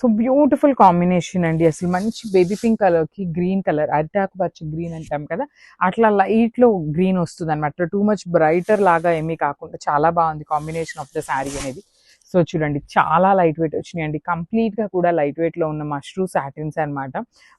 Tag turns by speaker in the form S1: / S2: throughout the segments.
S1: So beautiful combination అండి అసలు మంచి బేబీ పింక్ కలర్కి గ్రీన్ కలర్. అరిటాకు పచ్చ గ్రీన్ అంటాం కదా అట్లా లైట్లో గ్రీన్ వస్తుంది అనమాట టూ మచ్ బ్రైటర్ లాగా ఏమీ కాకుండా చాలా బాగుంది కాంబినేషన్ ఆఫ్ ద శారీ అనేది. సో చూడండి చాలా లైట్ వెయిట్ వచ్చినాయండి. కంప్లీట్గా కూడా లైట్ వెయిట్లో ఉన్న మష్రూ సాటిన్స్ అనమాట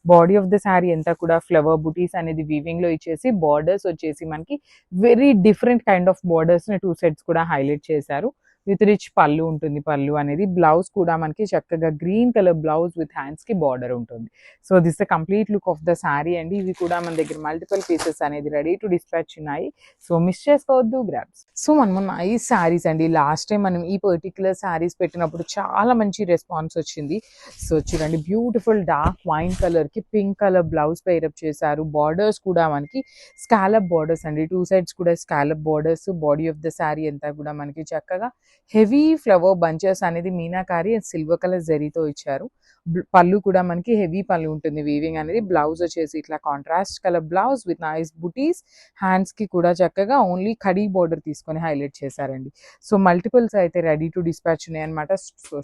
S1: బాడీ ఆఫ్ ద శారీ అంతా కూడా ఫ్లవర్ బుటీస్ అనేది వీవింగ్లో ఇచ్చేసి బార్డర్స్ వచ్చేసి మనకి వెరీ డిఫరెంట్ కైండ్ ఆఫ్ బార్డర్స్ని టూ సెట్స్ కూడా హైలైట్ చేశారు. విత్ రిచ్ పళ్ళు ఉంటుంది. పళ్ళు అనేది బ్లౌజ్ కూడా మనకి చక్కగా గ్రీన్ కలర్ బ్లౌజ్ విత్ హ్యాండ్స్కి బార్డర్ ఉంటుంది. So this the complete look of the sari అండి. ఇవి కూడా మన దగ్గర మల్టిపల్ పీసెస్ అనేది రెడీ టు డిస్పాచ్ ఉన్నాయి. సో మిస్ చేసుకోవద్దు. గ్రాబ్స్ సో మనం నైస్ శారీస్ అండి లాస్ట్ టైం మనం ఈ పర్టికులర్ శారీస్ పెట్టినప్పుడు చాలా మంచి రెస్పాన్స్ వచ్చింది. సో చూడండి బ్యూటిఫుల్ డార్క్ వైన్ కలర్కి pink colour blouse pair up చేశారు. బార్డర్స్ కూడా మనకి స్కాలప్ బార్డర్స్ అండి. టూ సైడ్స్ కూడా scallop borders body of the sari అంతా కూడా మనకి చక్కగా హెవీ ఫ్లవర్ బంచెస్ అనేది మీనాకారి అండ్ సిల్వర్ కలర్ జరీతో ఇచ్చారు. పళ్ళు కూడా మనకి హెవీ పళ్ళు ఉంటుంది. వీవింగ్ అనేది బ్లౌజ్ వచ్చేసి ఇట్లా contrast colour blouse with nice butis హ్యాండ్స్కి కూడా చక్కగా ఓన్లీ కడీ బార్డర్ తీసుకొని హైలైట్ చేశారండి. సో మల్టిపుల్స్ అయితే రెడీ టు డిస్పాచ్ ఉన్నాయి అనమాట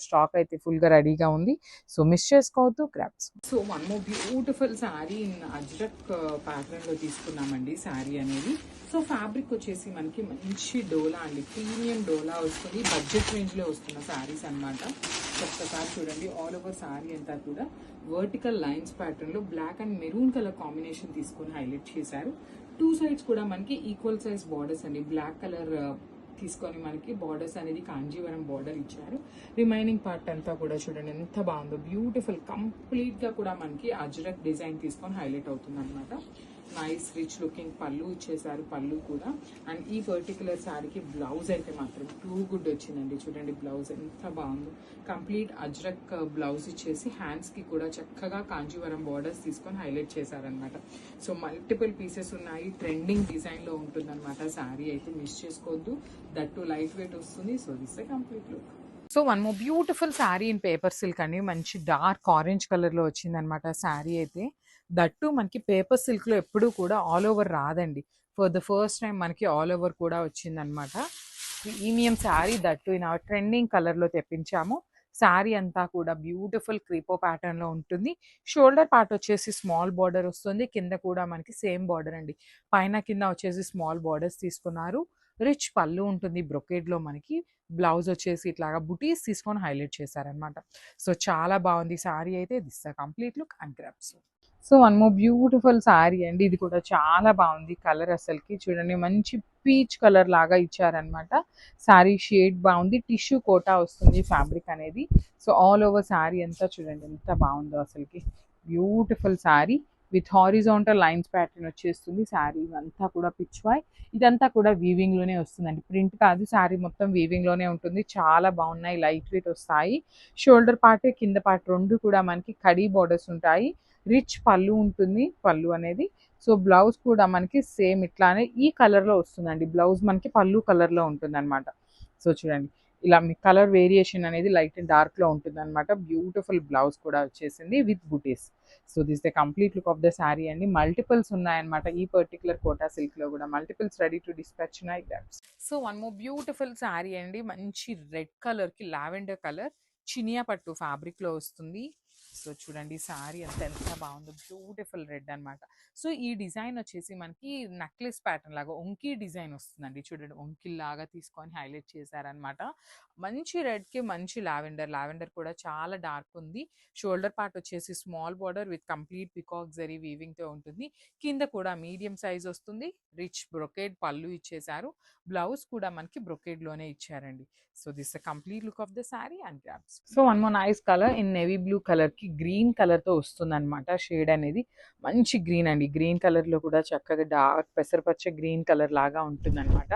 S1: స్టాక్ అయితే ఫుల్గా రెడీగా ఉంది. సో మిస్ చేసుకోవద్దు. క్రాప్స్ సో మనము బ్యూటిఫుల్ శారీ ఇన్ అజ్రక్ ప్యాటర్న్లో తీసుకున్నామండి శారీ అనేది. సో ఫ్యాబ్రిక్ వచ్చేసి మనకి మంచి డోలా అండి. ప్రీమియం డోలా వస్తుంది. బడ్జెట్ రేంజ్లో వస్తున్న శారీస్ అన్నమాట. ఒక్కసారి చూడండి. ఆల్ ఓవర్ శారీ అంతా కూడా వర్టికల్ లైన్స్ ప్యాటర్న్లో black and maroon colour combination తీసుకొని హైలైట్ చేశారు. టూ సైడ్స్ కూడా మనకి ఈక్వల్ సైజ్ బార్డర్స్ అండి. బ్లాక్ కలర్ తీసుకొని మనకి బార్డర్స్ అనేది కాంజీవరం బార్డర్ ఇచ్చారు. రిమైనింగ్ పార్ట్ అంతా కూడా చూడండి. ఎంత బాగుందో. బ్యూటిఫుల్ కంప్లీట్గా కూడా మనకి అజ్రక్ డిజైన్ తీసుకొని హైలైట్ అవుతుంది అనమాట నైస్ రిచ్ లుకింగ్ పళ్ళు ఇచ్చేసారు పళ్ళు కూడా. అండ్ ఈ పర్టికులర్ శారీకి బ్లౌజ్ అయితే మాత్రం టూ గుడ్ వచ్చిందండి. చూడండి బ్లౌజ్ ఎంత బాగుందో. కంప్లీట్ అజ్రక్ uh, బ్లౌజ్ ఇచ్చేసి హ్యాండ్స్కి కూడా చక్కగా కాంజీవరం బార్డర్స్ తీసుకొని హైలైట్ చేశారనమాట సో మల్టిపుల్ పీసెస్ ఉన్నాయి. ట్రెండింగ్ డిజైన్లో ఉంటుందన్నమాట శారీ అయితే. మిస్ చేసుకోవద్దు. దట్ టు లైట్ వెయిట్ వస్తుంది so this complete look so one more beautiful sari in paper silk అండి. మంచి డార్క్ ఆరెంజ్ కలర్లో వచ్చిందనమాట శారీ అయితే. దట్టు మనకి పేపర్ సిల్క్లో ఎప్పుడూ కూడా ఆల్ ఓవర్ రాదండి. ఫర్ ద ఫస్ట్ టైం మనకి ఆల్ ఓవర్ కూడా వచ్చిందనమాట. Premium sari that in trending కలర్లో తెప్పించాము. శారీ అంతా కూడా బ్యూటిఫుల్ క్రీపో ప్యాటర్న్లో ఉంటుంది. షోల్డర్ పార్ట్ వచ్చేసి స్మాల్ బార్డర్ వస్తుంది. కింద కూడా మనకి సేమ్ బార్డర్ అండి. పైన కింద వచ్చేసి స్మాల్ బార్డర్స్ తీసుకున్నారు. రిచ్ పళ్ళు ఉంటుంది బ్రొకేడ్లో మనకి. బ్లౌజ్ వచ్చేసి ఇట్లాగా బుటీస్ తీసుకొని హైలైట్ చేశారనమాట. సో చాలా బాగుంది శారీ అయితే. This complete look and grabs so one more beautiful sari అండి. ఇది కూడా చాలా బాగుంది. కలర్ అసలుకి చూడండి. మంచి పీచ్ కలర్ లాగా ఇచ్చారనమాట శారీ షేడ్ బాగుంది. టిష్యూ కోటా వస్తుంది ఫ్యాబ్రిక్ అనేది. సో ఆల్ ఓవర్ శారీ అంతా చూడండి. ఎంత బాగుందో అసలుకి. Beautiful sari with horizontal lines pattern వచ్చేస్తుంది. శారీ అంతా కూడా పిచ్వాయ్ ఇదంతా కూడా వీవింగ్లోనే వస్తుందండి. ప్రింట్ కాదు. శారీ మొత్తం వీవింగ్లోనే ఉంటుంది. చాలా బాగున్నాయి. లైట్ వెయిట్ వస్తాయి. షోల్డర్ పార్ట్ కింద పార్ట్ రెండు కూడా మనకి కడీ బార్డర్స్ ఉంటాయి. రిచ్ పళ్ళు ఉంటుంది పళ్ళు అనేది. సో బ్లౌజ్ కూడా మనకి సేమ్ ఇట్లానే ఈ కలర్లో వస్తుందండి. బ్లౌజ్ మనకి పళ్ళు కలర్లో ఉంటుంది అనమాట సో చూడండి. ఇలా మీ కలర్ వేరియేషన్ అనేది లైట్ అండ్ డార్క్లో ఉంటుంది అనమాట బ్యూటిఫుల్ బ్లౌజ్ కూడా వచ్చేసింది with butis. So this the complete look of the sari అండి. మల్టిపుల్స్ ఉన్నాయన్నమాట. ఈ పర్టికులర్ కోటా సిల్క్లో కూడా మల్టిపుల్స్ రెడీ టు డిస్పాచ్ ఉన్నాయి so one more beautiful sari అండి. మంచి రెడ్ కలర్కి లావెండర్ కలర్. చినియా పట్టు ఫ్యాబ్రిక్లో వస్తుంది. సో చూడండి శారీ అంత ఎంత బాగుందో. బ్యూటిఫుల్ రెడ్ అన్నమాట. సో ఈ డిజైన్ వచ్చేసి మనకి నెక్లెస్ ప్యాటర్న్ లాగా ఒంకి డిజైన్ వస్తుందండి. చూడండి ఒంకిల్ లాగా తీసుకొని హైలైట్ చేశారనమాట మంచి రెడ్కి మంచి లావెండర్. లావెండర్ కూడా చాలా డార్క్ ఉంది. షోల్డర్ పార్ట్ వచ్చేసి small border with complete peacock zari వీవింగ్తో ఉంటుంది. కింద కూడా మీడియం సైజ్ వస్తుంది. రిచ్ బ్రొకేడ్ పళ్ళు ఇచ్చేసారు బ్లౌజ్ కూడా మనకి బ్రొకేడ్లోనే ఇచ్చారండి. So this complete look of the sari and so one more nice colour in navy blue colour మనకి గ్రీన్ కలర్తో షేడ్ అనేది. మంచి గ్రీన్ అండి. గ్రీన్ కలర్లో కూడా చక్కగా డార్క్ పెసరపచ్చ గ్రీన్ కలర్ లాగా ఉంటుందన్నమాట.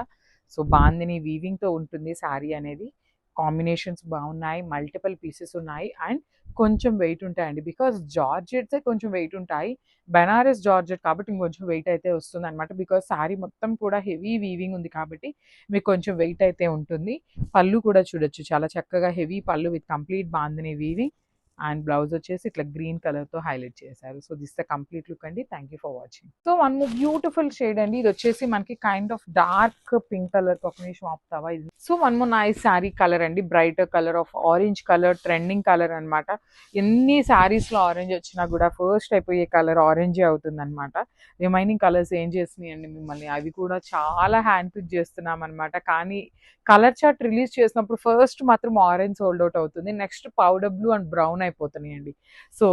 S1: సో బాందిని వీవింగ్తో ఉంటుంది శారీ అనేది. కాంబినేషన్స్ బాగున్నాయి మల్టిపల్ పీసెస్ ఉన్నాయి అండ్ కొంచెం వెయిట్ ఉంటాయండి. బికాస్ జార్జెట్సే కొంచెం వెయిట్ ఉంటాయి. బెనారస్ జార్జెట్ కాబట్టి ఇంకొంచెం వెయిట్ అయితే వస్తుంది అనమాట బికాస్ శారీ మొత్తం కూడా హెవీ వీవింగ్ ఉంది కాబట్టి మీకు కొంచెం వెయిట్ అయితే ఉంటుంది. పళ్ళు కూడా చూడొచ్చు. చాలా చక్కగా heavy pallu with complete bandhani weaving. And blouse వచ్చేసి ఇట్లా గ్రీన్ కలర్తో హైలైట్ చేశారు. So this the complete look అండి. Thank you for watching. So one beautiful shade అండి. ఇది వచ్చేసి మనకి kind of dark pink colour combination నిమిషం ఆపుతావా ఇది. So one more nice sari colour అండి. Bright colour of orange colour trending colour అన్నమాట. ఎన్ని శారీస్లో ఆరెంజ్ వచ్చినా కూడా ఫస్ట్ అయిపోయే కలర్ ఆరెంజే అవుతుంది అనమాట రిమైనింగ్ కలర్స్ ఏం చేస్తున్నాయండి మిమ్మల్ని? అవి కూడా చాలా హ్యాండ్ పిక్ చేస్తున్నాం అనమాట కానీ కలర్ చార్ట్ రిలీజ్ చేసినప్పుడు ఫస్ట్ మాత్రం ఆరెంజ్ హోల్డ్ అవుట్ అవుతుంది. Next powder blue and brown అయిపోతున్నాయండి. So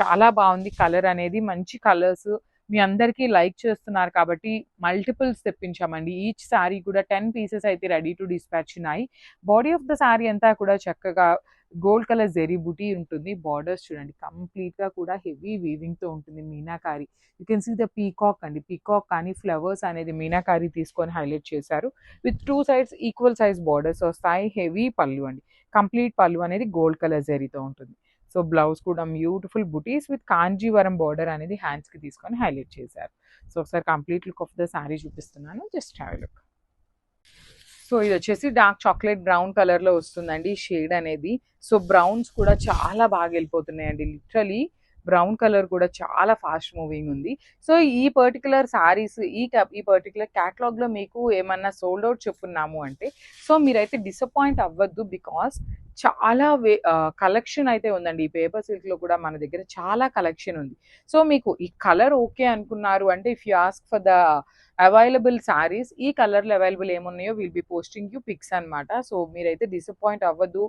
S1: చాలా బాగుంది. కలర్ అనేది మంచి కలర్స్ మీ అందరికీ లైక్ చేస్తున్నారు కాబట్టి మల్టిపుల్స్ తెప్పించామండి. ఈచ్ శారీ కూడా టెన్ పీసెస్ అయితే రెడీ టు డిస్పాచ్ ఉన్నాయి. బాడీ ఆఫ్ ద శారీ అంతా కూడా చక్కగా గోల్డ్ కలర్ జెరీ బుటీ ఉంటుంది. బార్డర్స్ చూడండి. కంప్లీట్గా కూడా హెవీ వీవింగ్తో ఉంటుంది meenakari. You can see the peacock అండి. పీకాక్ కానీ ఫ్లవర్స్ అనేది మీనాకారి తీసుకొని హైలైట్ చేశారు. With two sides equal size borders వస్తాయి. హెవీ పళ్ళు అండి. కంప్లీట్ పళ్ళు అనేది గోల్డ్ కలర్ జెరీతో ఉంటుంది. సో బ్లౌజ్ కూడా beautiful butis with Kanjeevaram border అనేది హ్యాండ్స్కి తీసుకొని హైలైట్ చేశారు. సో ఒకసారి complete look of the sari చూపిస్తున్నాను. జస్ట్ హ్యావ్ లుక్ సో ఇది వచ్చేసి డార్క్ చాక్లెట్ బ్రౌన్ కలర్లో వస్తుందండి వస్తుందండి షేడ్ అనేది. సో బ్రౌన్స్ కూడా చాలా బాగా వెళ్ళిపోతున్నాయండి. లిటరలీ బ్రౌన్ కలర్ కూడా చాలా ఫాస్ట్ మూవింగ్ ఉంది. సో ఈ పర్టికులర్ సారీస్ ఈ ఈ పర్టికులర్ క్యాటలాగ్లో మీకు ఏమన్నా సోల్డ్ అవుట్ చెప్పున్నాము అంటే సో మీరైతే డిసప్పాయింట్ అవ్వద్దు బికాస్ చాలా వే కలెక్షన్ అయితే ఉందండి. ఈ పేపర్ సిల్క్లో కూడా మన దగ్గర చాలా కలెక్షన్ ఉంది. సో మీకు ఈ కలర్ ఓకే అనుకున్నారు అంటే if you ask for the available saris ఈ కలర్లో అవైలబుల్ ఏమున్నాయో will be posting you pics అన్నమాట. సో మీరైతే డిసప్పాయింట్ అవ్వద్దు.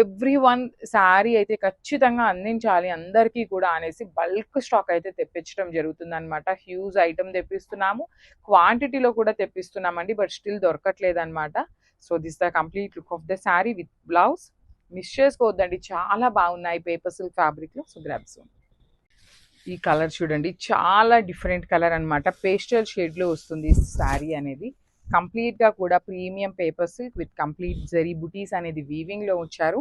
S1: ఎవ్రీ వన్ శారీ అయితే ఖచ్చితంగా అందించాలి. అందరికీ కూడా అనేసి బల్క్ స్టాక్ అయితే తెప్పించడం జరుగుతుంది అనమాట హ్యూజ్ ఐటమ్ తెప్పిస్తున్నాము. క్వాంటిటీలో కూడా తెప్పిస్తున్నామండి బట్ స్టిల్ దొరకట్లేదు అనమాట so this the complete look of the sari with blouse. Miss చేసుకోవద్దండి. చాలా బాగున్నాయి పేపర్ సిల్క్ ఫ్యాబ్రిక్లో సో గ్రాబ్స్ ఈ కలర్ చూడండి. చాలా డిఫరెంట్ కలర్ అనమాట పేస్టల్ షేడ్లో వస్తుంది శారీ అనేది. కంప్లీట్గా కూడా premium paper silk with complete zari butis అనేది వీవింగ్లో ఉంచారు.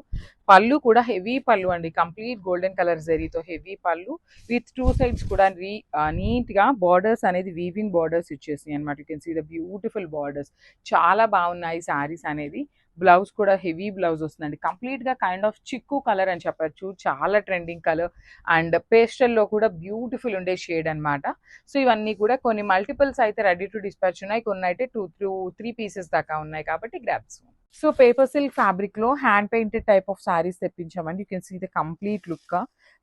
S1: పళ్ళు కూడా హెవీ పళ్ళు అండి. కంప్లీట్ గోల్డెన్ కలర్ జరీతో heavy pallu. With two sides కూడా రీ నీట్గా బార్డర్స్ అనేది వీవింగ్ బార్డర్స్ ఇచ్చేసినాయి అనమాట you can see the beautiful borders చాలా బాగున్నాయి శారీస్ అనేది. బ్లౌజ్ కూడా హెవీ బ్లౌజ్ వస్తుందండి. కంప్లీట్గా కైండ్ ఆఫ్ చిక్కు కలర్ అని చెప్పొచ్చు. చాలా ట్రెండింగ్ కలర్ అండ్ పేస్టల్లో కూడా బ్యూటిఫుల్ ఉండే షేడ్ అన్నమాట. సో ఇవన్నీ కూడా కొన్ని మల్టిపుల్స్ అయితే రెడీ టు డిస్పాచ్ ఉన్నాయి. కొన్ని అయితే టూ త్రూ త్రీ పీసెస్ దాకా ఉన్నాయి కాబట్టి గ్రాప్స్ సో పేపర్ సిల్క్ ఫ్యాబ్రిక్లో hand painted type of saris తెప్పించామండి. You can see the complete look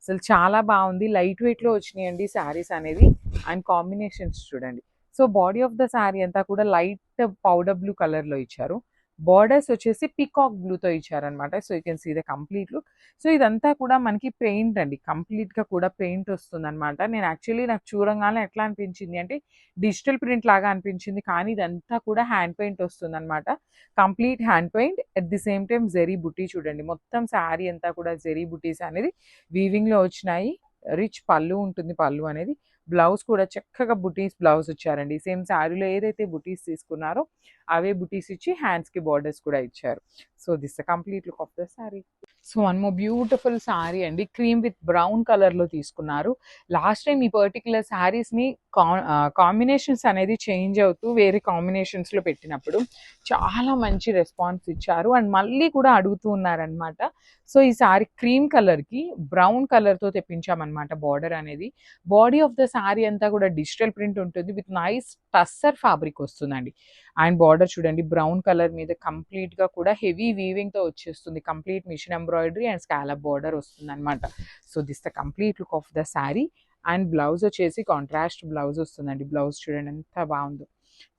S1: అసలు చాలా బాగుంది. లైట్ వెయిట్లో వచ్చినాయండి శారీస్ అనేది అండ్ కాంబినేషన్స్ చూడండి. So body of the sari అంతా కూడా లైట్ పౌడర్ బ్లూ కలర్లో ఇచ్చారు. బార్డర్స్ వచ్చేసి పికాక్ బ్లూతో ఇచ్చారనమాట so you can see the complete look. So ఇదంతా కూడా మనకి పెయింట్ అండి. కంప్లీట్గా కూడా పెయింట్ వస్తుంది అనమాట నేను యాక్చువల్లీ నాకు చూడంగానే ఎట్లా అనిపించింది అంటే డిజిటల్ ప్రింట్ లాగా అనిపించింది. కానీ ఇదంతా కూడా హ్యాండ్ పెయింట్ వస్తుంది అనమాట complete hand paint. At the same time zari buti చూడండి. మొత్తం శారీ అంతా కూడా జెరీ బుటీస్ అనేది వీవింగ్లో వచ్చినాయి. రిచ్ పళ్ళు ఉంటుంది పళ్ళు అనేది. బ్లౌజ్ కూడా చక్కగా బుటీస్ బ్లౌజ్ ఇచ్చారండి. సేమ్ శారీలో ఏదైతే బుటీస్ తీసుకున్నారో అవే బుటీస్ ఇచ్చి హ్యాండ్స్కి బార్డర్స్ కూడా ఇచ్చారు. So this complete look of the sari. So one more beautiful sari అండి. క్రీమ్ విత్ బ్రౌన్ కలర్లో తీసుకున్నారు. లాస్ట్ టైం ఈ పర్టికులర్ శారీస్ని కా కాంబినేషన్స్ అనేది చేంజ్ అవుతూ వేరే కాంబినేషన్స్లో పెట్టినప్పుడు చాలా మంచి రెస్పాన్స్ ఇచ్చారు. అండ్ మళ్ళీ కూడా అడుగుతూ ఉన్నారనమాట సో ఈ సారీ క్రీమ్ కలర్కి బ్రౌన్ కలర్తో తెప్పించామన్నమాట బార్డర్ అనేది. బాడీ ఆఫ్ ద శారీ అంతా కూడా డిజిటల్ ప్రింట్ ఉంటుంది. విత్ నైస్ టస్సర్ ఫ్యాబ్రిక్ వస్తుందండి. అండ్ బార్డర్ చూడండి బ్రౌన్ కలర్ మీద కంప్లీట్గా కూడా హెవీ వీవింగ్తో వచ్చేస్తుంది. Complete machine embroidery and scallop border వస్తుంది అనమాట so this the complete look of the sari and blouse వచ్చేసి కాంట్రాస్ట్ బ్లౌజ్ వస్తుందండి. బ్లౌజ్ చూడండి ఎంత బాగుందో.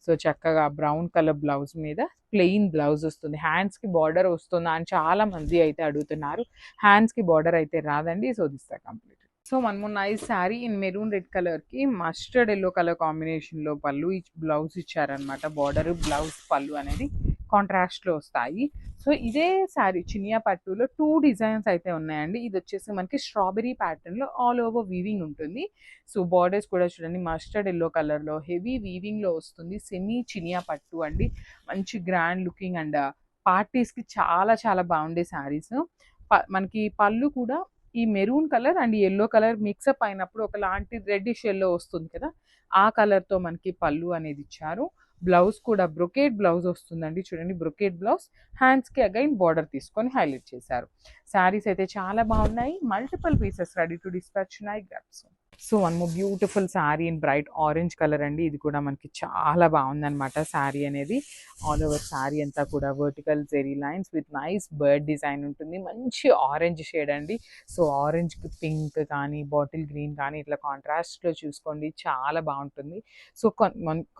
S1: సో చక్కగా బ్రౌన్ కలర్ బ్లౌజ్ మీద ప్లెయిన్ బ్లౌజ్ వస్తుంది. హ్యాండ్స్కి బార్డర్ వస్తుందా అని చాలా మంది అయితే అడుగుతున్నారు. హ్యాండ్స్కి బార్డర్ అయితే రాదండి. So this complete. So one more nice sari in maroon red కలర్కి మస్టర్డ్ ఎల్లో కలర్ కాంబినేషన్లో పళ్ళు బ్లౌజ్ ఇచ్చారనమాట బార్డర్ బ్లౌజ్ పళ్ళు అనేది కాంట్రాస్ట్లో వస్తాయి. సో ఇదే శారీ చినియా పట్టులో టూ డిజైన్స్ అయితే ఉన్నాయండి. ఇది వచ్చేసి మనకి స్ట్రాబెరీ ప్యాటర్న్లో ఆల్ ఓవర్ వీవింగ్ ఉంటుంది. సో బార్డర్స్ కూడా చూడండి మస్టర్డ్ ఎల్లో కలర్లో హెవీ వీవింగ్లో వస్తుంది. సెమీ చినియా పట్టు అండి. మంచి గ్రాండ్ లుకింగ్ అండ్ పార్టీస్కి చాలా చాలా బాగుండే శారీస్. మనకి పళ్ళు కూడా ఈ maroon colour and yellow colour mix up అయినప్పుడు ఒకలాంటి రెడ్డిష్ ఎల్లో వస్తుంది కదా ఆ కలర్తో మనకి పళ్ళు అనేది ఇచ్చారు. బ్లౌజ్ కూడా బ్రొకేట్ బ్లౌజ్ వస్తుందండి. చూడండి బ్రొకేట్ బ్లౌజ్. హ్యాండ్స్కి అగైన్ బార్డర్ తీసుకొని హైలైట్ చేశారు. శారీస్ అయితే చాలా బాగున్నాయి. Multiple pieces ready to dispatch ఉన్నాయి grabs so one more beautiful sari in bright orange colour అండి. ఇది కూడా మనకి చాలా బాగుందనమాట శారీ అనేది. ఆల్ ఓవర్ శారీ అంతా కూడా vertical zari lines with nice bird design ఉంటుంది. మంచి ఆరెంజ్ షేడ్ అండి. సో ఆరెంజ్ పింక్ కానీ బాటిల్ గ్రీన్ కానీ ఇట్లా కాంట్రాస్ట్లో చూసుకోండి. చాలా బాగుంటుంది. సో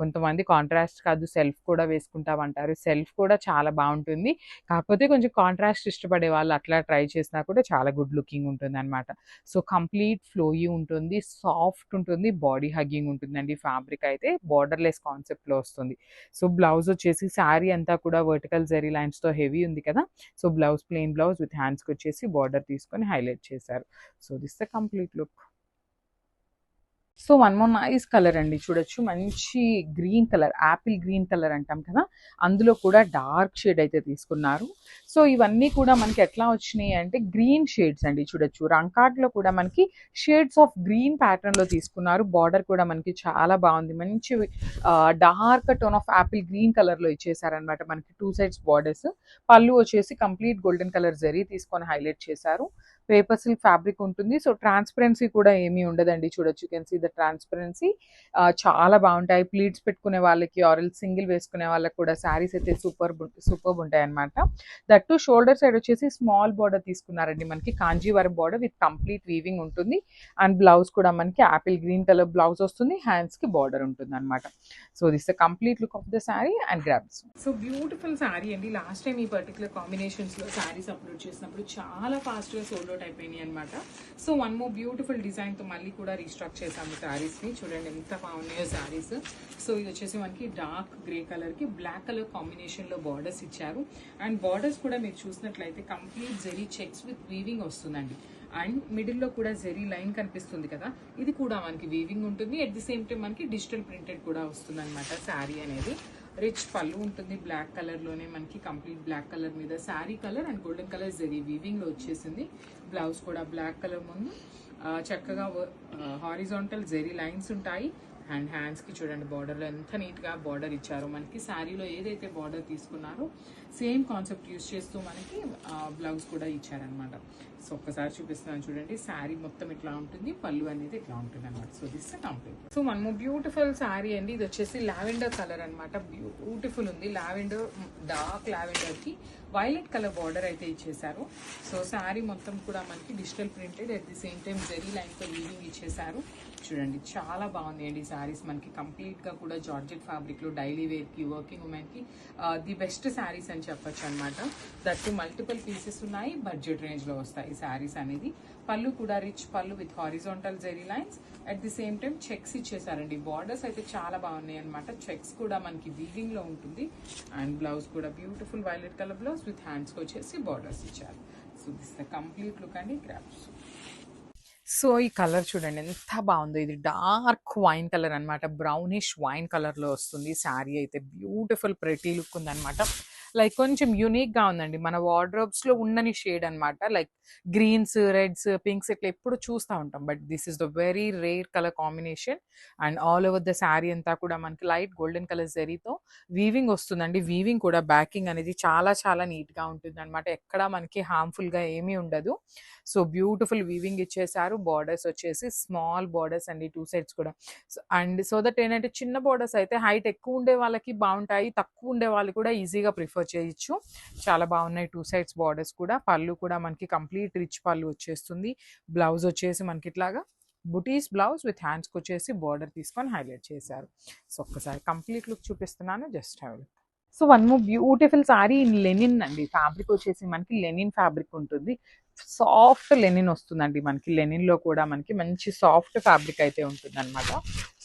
S1: కొంతమంది కాంట్రాస్ట్ కాదు సెల్ఫ్ కూడా వేసుకుంటామంటారు. సెల్ఫ్ కూడా చాలా బాగుంటుంది. కాకపోతే కొంచెం కాంట్రాస్ట్ ఇష్టపడే వాళ్ళు అట్లా ట్రై చేసినా కూడా చాలా గుడ్ లుకింగ్ ఉంటుంది అనమాట సో కంప్లీట్ ఫ్లోయీ ఉంటుంది. సాఫ్ట్ ఉంటుంది బాడీ హగ్గింగ్ ఉంటుందండి ఫ్యాబ్రిక్ అయితే బార్డర్లెస్ కాన్సెప్ట్లో వస్తుంది. సో బ్లౌజ్ వచ్చేసి శారీ అంతా కూడా వర్టికల్ జెరీ లైన్స్తో హెవీ ఉంది కదా so blouse plain blouse with హ్యాండ్స్కి వచ్చేసి బార్డర్ తీసుకొని హైలైట్ చేశారు. So this the complete look. So one more nice colour అండి. చూడొచ్చు. మంచి green colour apple green colour అంటాం కదా. అందులో కూడా డార్క్ షేడ్ అయితే తీసుకున్నారు. సో ఇవన్నీ కూడా మనకి ఎట్లా వచ్చినాయి అంటే గ్రీన్ షేడ్స్ అండి. చూడొచ్చు. రంకాట్లో కూడా మనకి షేడ్స్ ఆఫ్ గ్రీన్ ప్యాటర్న్లో తీసుకున్నారు. బార్డర్ కూడా మనకి చాలా బాగుంది. మంచి dark tone of apple green కలర్లో ఇచ్చేసారనమాట మనకి టూ సైడ్స్ బార్డర్స్. పళ్ళు వచ్చేసి కంప్లీట్ గోల్డెన్ కలర్ జరీ తీసుకొని హైలైట్ చేశారు. పేపర్ సిల్క్ ఫ్యాబ్రిక్ ఉంటుంది. సో ట్రాన్స్పరెన్సీ కూడా ఏమీ ఉండదండి. చూడొచ్చు. కెన్ సీ ద ట్రాన్స్పరెన్సీ చాలా బాగుంటాయి. ప్లీట్స్ పెట్టుకునే వాళ్ళకి ఆరల్ సింగిల్ వేసుకునే వాళ్ళకి కూడా శారీస్ అయితే సూపర్ సూపర్ ఉంటాయి అనమాట దట్ టు షోల్డర్ సైడ్ వచ్చేసి స్మాల్ బార్డర్ తీసుకున్నారండి మనకి. Kanjeevaram border with complete weaving ఉంటుంది. అండ్ బ్లౌజ్ కూడా మనకి యాపిల్ గ్రీన్ కలర్ బ్లౌజ్ వస్తుంది. హ్యాండ్స్కి బార్డర్ ఉంటుంది అనమాట so this the complete look of the sari and grabs so beautiful sari అండి. లాస్ట్ టైం ఈ పర్టికులర్ కాంబినేషన్స్లో శారీస్ అప్లోడ్ చేసినప్పుడు చాలా ఫాస్ట్గా సోల్డ్ అవుట్ అయిపోయినాయి అనమాట సో వన్ మోర్ బ్యూటిఫుల్ డిజైన్తో మళ్ళీ కూడా రీస్టాక్ చేసాము శారీస్ని చూడండి ఎంత బాగున్నాయో శారీస్ సో ఇది వచ్చేసి మనకి dark grey colour black colour కాంబినేషన్లో బార్డర్స్ ఇచ్చారు. అండ్ బార్డర్స్ కూడా మీరు చూసినట్లయితే complete zari checks with weaving వస్తుందండి. అండ్ మిడిల్లో కూడా జెరీ లైన్ కనిపిస్తుంది కదా. ఇది కూడా మనకి వీవింగ్ ఉంటుంది. అట్ ది సేమ్ టైం మనకి డిజిటల్ ప్రింటెడ్ కూడా వస్తుంది అనమాట శారీ అనేది. రిచ్ పళ్ళు ఉంటుంది బ్లాక్ కలర్లోనే మనకి కంప్లీట్ బ్లాక్ కలర్ మీద. Sari colour and golden colour zari. వీవింగ్లో వచ్చేసింది. బ్లౌజ్ కూడా బ్లాక్ కలర్ ముందు. చక్కగా హారిజాంటల్ జెరీ లైన్స్ ఉంటాయి. అండ్ హ్యాండ్స్కి చూడండి బార్డర్లో ఎంత నీట్గా బార్డర్ ఇచ్చారో. మనకి శారీలో ఏదైతే బార్డర్ తీసుకున్నారో సేమ్ కాన్సెప్ట్ యూస్ చేస్తూ మనకి బ్లౌజ్ కూడా ఇచ్చారనమాట సో ఒక్కసారి చూపిస్తున్నాను చూడండి. శారీ మొత్తం ఇట్లా ఉంటుంది. పళ్ళు అనేది ఇట్లా ఉంటుంది అనమాట so this complete so one more beautiful sari అండి. ఇది వచ్చేసి లావెండర్ కలర్ అనమాట బ్యూటిఫుల్ ఉంది. లావెండర్ డార్క్ లావెండర్కి వైలెట్ కలర్ బార్డర్ అయితే ఇచ్చేసారు సో శారీ మొత్తం కూడా మనకి digital printed at the same time line లైన్తో weaving ఇచ్చేసారు చూడండి చాలా బాగుంది అండి శారీస్. మనకి కంప్లీట్గా కూడా జార్జెట్ ఫ్యాబ్రిక్లో డైలీ వేర్కి వర్కింగ్ ఉమెన్కి ది బెస్ట్ శారీస్ అని చెప్పొచ్చు అనమాట దట్టు మల్టిపుల్ పీసెస్ ఉన్నాయి. బడ్జెట్ రేంజ్లో వస్తాయి. శారీస్ అనేది. పళ్ళు కూడా rich pallu with horizontal zari lines at the same time checks ఇచ్చేసారండి. Borders అయితే చాలా బాగున్నాయి అనమాట చెక్స్ కూడా మనకి వీవింగ్లో ఉంటుంది. అండ్ బ్లౌజ్ కూడా beautiful violet colour blouse with hands వచ్చేసి బార్డర్స్ ఇచ్చారు. So this the complete look అండి. గ్రాప్స్ సో ఈ కలర్ చూడండి. ఎంత బాగుందో. ఇది డార్క్ వైన్ కలర్ అన్నమాట. బ్రౌనిష్ వైన్ కలర్లో వస్తుంది. శారీ అయితే బ్యూటిఫుల్ ప్రెటీ లుక్ ఉందన్నమాట. లైక్ కొంచెం యూనిక్గా ఉందండి. మన వార్డ్రోబ్స్లో ఉండని షేడ్ అన్నమాట. లైక్ గ్రీన్స్ రెడ్స్ పింక్స్ ఇట్లా ఎప్పుడు చూస్తూ ఉంటాం. But this is the very rare colour combination. And all over the sari అంతా కూడా మనకి లైట్ గోల్డెన్ కలర్ జరీతో వీవింగ్ వస్తుందండి. వీవింగ్ కూడా బ్యాకింగ్ అనేది చాలా చాలా నీట్గా ఉంటుంది అనమాట ఎక్కడ మనకి హార్మ్ఫుల్గా ఏమీ ఉండదు. సో బ్యూటిఫుల్ వీవింగ్ ఇచ్చేసారు. బార్డర్స్ వచ్చేసి స్మాల్ బార్డర్స్ అండి టూ సైడ్స్ కూడా. అండ్ సో దట్ ఏంటంటే చిన్న బార్డర్స్ అయితే హైట్ ఎక్కువ ఉండే వాళ్ళకి బాగుంటాయి తక్కువ ఉండే వాళ్ళు కూడా ఈజీగా ప్రిఫర్ చేయొచ్చు. చాలా బాగున్నాయి టూ సైడ్స్ బార్డర్స్ కూడా. పళ్ళు కూడా మనకి కంప్లీట్ రిచ్ పళ్ళు వచ్చేస్తుంది. బ్లౌజ్ వచ్చేసి మనకి ఇట్లాగా బుటీస్ బ్లౌజ్ విత్ హ్యాండ్స్కి వచ్చేసి బార్డర్ తీసుకొని హైలైట్ చేశారు. సో ఒక్కసారి కంప్లీట్ లుక్ చూపిస్తున్నాను. Just have so one more beautiful sari in linen అండి. ఫ్యాబ్రిక్ వచ్చేసి మనకి లెనిన్ ఫ్యాబ్రిక్ ఉంటుంది. సాఫ్ట్ లెనిన్ వస్తుందండి మనకి. లెనిన్లో కూడా మనకి మంచి సాఫ్ట్ ఫ్యాబ్రిక్ అయితే ఉంటుంది అనమాట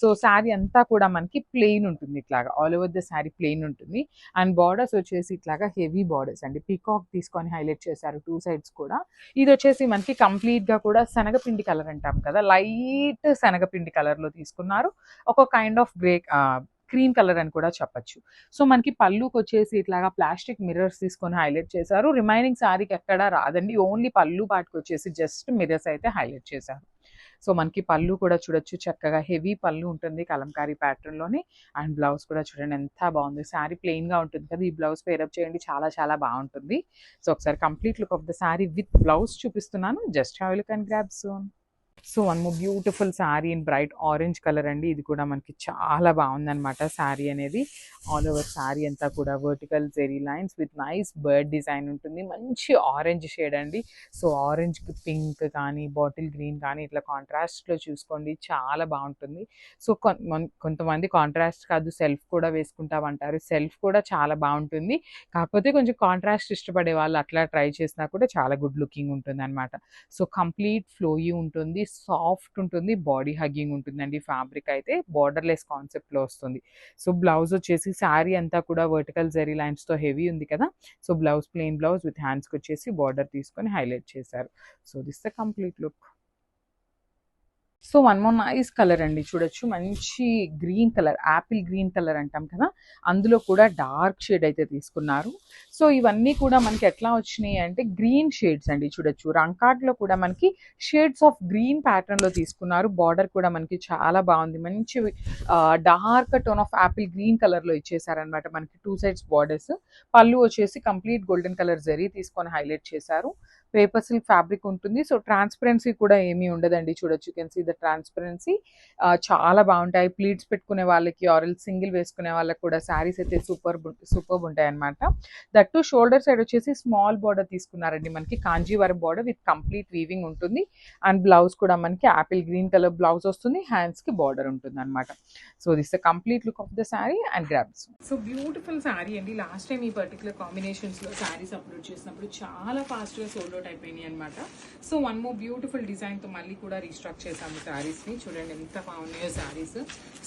S1: సో శారీ అంతా కూడా మనకి ప్లెయిన్ ఉంటుంది ఇట్లాగా. All over the sari plain ఉంటుంది. అండ్ బార్డర్స్ వచ్చేసి ఇట్లాగా హెవీ బార్డర్స్ అండి. పీకాక్ తీసుకొని హైలైట్ చేశారు టూ సైడ్స్ కూడా. ఇది వచ్చేసి మనకి కంప్లీట్గా గా కూడా శనగపిండి కలర్ అంటాం కదా. లైట్ శనగపిండి కలర్లో లో తీసుకున్నారు. ఒక kind of grey cream colour అని కూడా చెప్పొచ్చు. సో మనకి పళ్ళుకి వచ్చేసి ఇట్లాగా ప్లాస్టిక్ మిర్రర్స్ తీసుకొని హైలైట్ చేశారు. రిమైనింగ్ శారీకి ఎక్కడా రాదండి. ఓన్లీ పళ్ళు పాటికి వచ్చేసి జస్ట్ మిర్రర్స్ అయితే హైలైట్ చేశారు. సో మనకి పళ్ళు కూడా చూడొచ్చు. చక్కగా హెవీ పళ్ళు ఉంటుంది కలంకారీ ప్యాటర్న్లోని అండ్ బ్లౌజ్ కూడా చూడండి ఎంత బాగుంది. శారీ ప్లెయిన్గా ఉంటుంది కదా. ఈ బ్లౌజ్ పేరప్ చేయండి. చాలా చాలా బాగుంటుంది. సో ఒకసారి complete look of the sari with blouse చూపిస్తున్నాను. Just have look and grab soon. So one more beautiful sari in bright orange colour అండి. ఇది కూడా మనకి చాలా బాగుందనమాట శారీ అనేది. ఆల్ ఓవర్ శారీ అంతా కూడా vertical zari lines with nice bird design ఉంటుంది. మంచి ఆరెంజ్ షేడ్ అండి. సో ఆరెంజ్ పింక్ కానీ బాటిల్ గ్రీన్ కానీ ఇట్లా కాంట్రాస్ట్లో చూసుకోండి. చాలా బాగుంటుంది. సో కొంతమంది కాంట్రాస్ట్ కాదు సెల్ఫ్ కూడా వేసుకుంటామంటారు. సెల్ఫ్ కూడా చాలా బాగుంటుంది. కాకపోతే కొంచెం కాంట్రాస్ట్ ఇష్టపడే వాళ్ళు అట్లా ట్రై చేసినా కూడా చాలా గుడ్ లుకింగ్ ఉంటుంది అనమాట సో కంప్లీట్ ఫ్లోయీ ఉంటుంది. సాఫ్ట్ ఉంటుంది బాడీ హగ్గింగ్ ఉంటుందండి. ఫ్యాబ్రిక్ అయితే బార్డర్లెస్ కాన్సెప్ట్లో వస్తుంది. సో బ్లౌజ్ వచ్చేసి శారీ అంతా కూడా వర్టికల్ జెరీ లైన్స్తో హెవీ ఉంది కదా! So blouse plain blouse with హ్యాండ్స్కి వచ్చేసి బార్డర్ తీసుకొని హైలైట్ చేశారు. So this the complete look. So one more nice colour అండి. చూడొచ్చు. మంచి green colour apple green colour అంటాం కదా. అందులో కూడా డార్క్ షేడ్ అయితే తీసుకున్నారు. సో ఇవన్నీ కూడా మనకి ఎట్లా వచ్చినాయి అంటే గ్రీన్ షేడ్స్ అండి. చూడొచ్చు. రంకాట్లో కూడా మనకి షేడ్స్ ఆఫ్ గ్రీన్ ప్యాటర్న్లో తీసుకున్నారు. బార్డర్ కూడా మనకి చాలా బాగుంది. మంచి dark tone of apple green కలర్లో ఇచ్చేసారనమాట మనకి టూ సైడ్స్ బార్డర్స్. పళ్ళు వచ్చేసి కంప్లీట్ గోల్డెన్ కలర్ జరీ తీసుకొని హైలైట్ చేశారు. పేపర్ సిల్క్ ఫ్యాబ్రిక్ ఉంటుంది. సో ట్రాన్స్పరెన్సీ కూడా ఏమీ ఉండదండి. చూడొచ్చు కెన్ సీ ద ట్రాన్స్పరెన్సీ చాలా బాగుంటాయి. ప్లీట్స్ పెట్టుకునే వాళ్ళకి ఆరల్ సింగిల్ వేసుకునే వాళ్ళకి కూడా శారీస్ అయితే సూపర్ సూపర్ ఉంటాయి అనమాట దట్ టు షోల్డర్ సైడ్ వచ్చేసి స్మాల్ బార్డర్ తీసుకున్నారండి మనకి. Kanjeevaram border with complete weaving ఉంటుంది. అండ్ బ్లౌజ్ కూడా మనకి యాపిల్ గ్రీన్ కలర్ బ్లౌజ్ వస్తుంది. హ్యాండ్స్కి బార్డర్ ఉంటుంది అనమాట so this the complete look of the sari and grabs. So beautiful sari అండి. లాస్ట్ టైం ఈ పర్టికులర్ కాంబినేషన్స్లో శారీస్ అప్లోడ్ చేసినప్పుడు చాలా ఫాస్ట్గా సోల్డ్ అవుట్ అయిపోయినాయి అనమాట సో వన్ మోర్ బ్యూటిఫుల్ డిజైన్తో మళ్ళీ కూడా రీస్టాక్ చేసాము శారీస్ని చూడండి ఎంత బాగున్నాయో శారీస్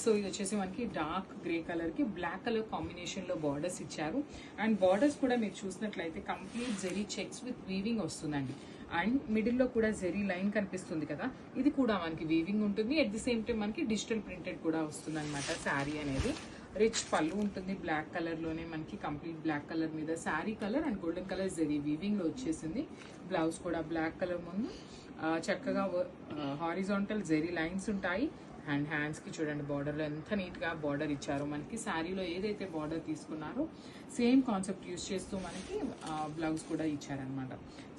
S1: సో ఇది వచ్చేసి మనకి డార్క్ గ్రే కలర్కి బ్లాక్ కలర్ కాంబినేషన్లో బార్డర్స్ ఇచ్చారు. అండ్ బార్డర్స్ కూడా మీరు చూసినట్లయితే complete zari checks with weaving వస్తుందండి. అండ్ మిడిల్లో కూడా జెరీ లైన్ కనిపిస్తుంది కదా. ఇది కూడా మనకి వీవింగ్ ఉంటుంది. అట్ ది సేమ్ టైం మనకి డిజిటల్ ప్రింటెడ్ కూడా వస్తుంది అనమాట శారీ అనేది. రిచ్ పళ్ళు ఉంటుంది బ్లాక్ కలర్లోనే మనకి కంప్లీట్ బ్లాక్ కలర్ మీద. Sari colour and golden colour zari. వీవింగ్లో వచ్చేసింది. బ్లౌజ్ కూడా బ్లాక్ కలర్ ముందు. చక్కగా హారిజాంటల్ జెరీ లైన్స్ ఉంటాయి. అండ్ హ్యాండ్స్కి చూడండి బార్డర్లో ఎంత నీట్గా బార్డర్ ఇచ్చారో. మనకి శారీలో ఏదైతే బార్డర్ తీసుకున్నారో సేమ్ కాన్సెప్ట్ యూస్ చేస్తూ మనకి బ్లౌజ్ కూడా ఇచ్చారనమాట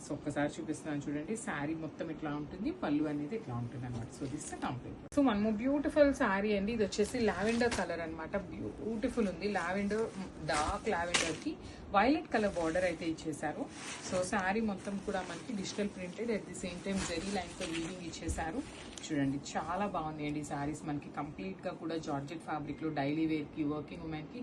S1: సో ఒక్కసారి చూపిస్తున్నాను చూడండి. శారీ మొత్తం ఇట్లా ఉంటుంది. పళ్ళు అనేది ఇట్లా ఉంటుంది అనమాట సో దిస్ కంప్లీట్ సో మనము బ్యూటిఫుల్ శారీ అండి. ఇది వచ్చేసి లావెండర్ కలర్ అనమాట బ్యూటిఫుల్ ఉంది. లావెండర్ డార్క్ లావెండర్కి వైలెట్ కలర్ బార్డర్ అయితే ఇచ్చేసారు సో శారీ మొత్తం కూడా మనకి digital printed at the same time zari లైన్తో weaving ఇచ్చేసారు చూడండి చాలా బాగుంది అండి శారీస్. మనకి కంప్లీట్గా కూడా జార్జెట్ ఫ్యాబ్రిక్లో డైలీ వేర్కి వర్కింగ్ ఉమెన్కి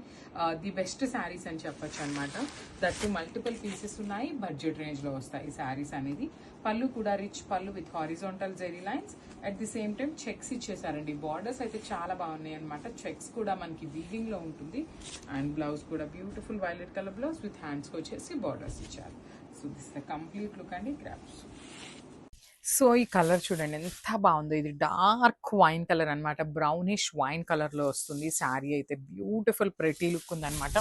S1: ది బెస్ట్ శారీస్ అని చెప్పొచ్చు అనమాట దట్టు మల్టిపుల్ పీసెస్ ఉన్నాయి. బడ్జెట్ రేంజ్లో వస్తాయి శారీస్ అనేది. పళ్ళు కూడా rich pallu with horizontal zari lines at the same time checks ఇచ్చేసారండి borders అయితే చాలా బాగున్నాయి అనమాట చెక్స్ కూడా మనకి వీవింగ్లో ఉంటుంది. అండ్ బ్లౌజ్ కూడా beautiful violet colour blouse with హ్యాండ్స్కి వచ్చేసి బార్డర్స్ ఇచ్చారు. So this the complete look అండి. గ్రాఫ్స్ సో ఈ కలర్ చూడండి. ఎంత బాగుందో. ఇది డార్క్ వైన్ కలర్ అన్నమాట. బ్రౌనిష్ వైన్ కలర్లో వస్తుంది. శారీ అయితే బ్యూటిఫుల్ ప్రెటీ లుక్ ఉందన్నమాట.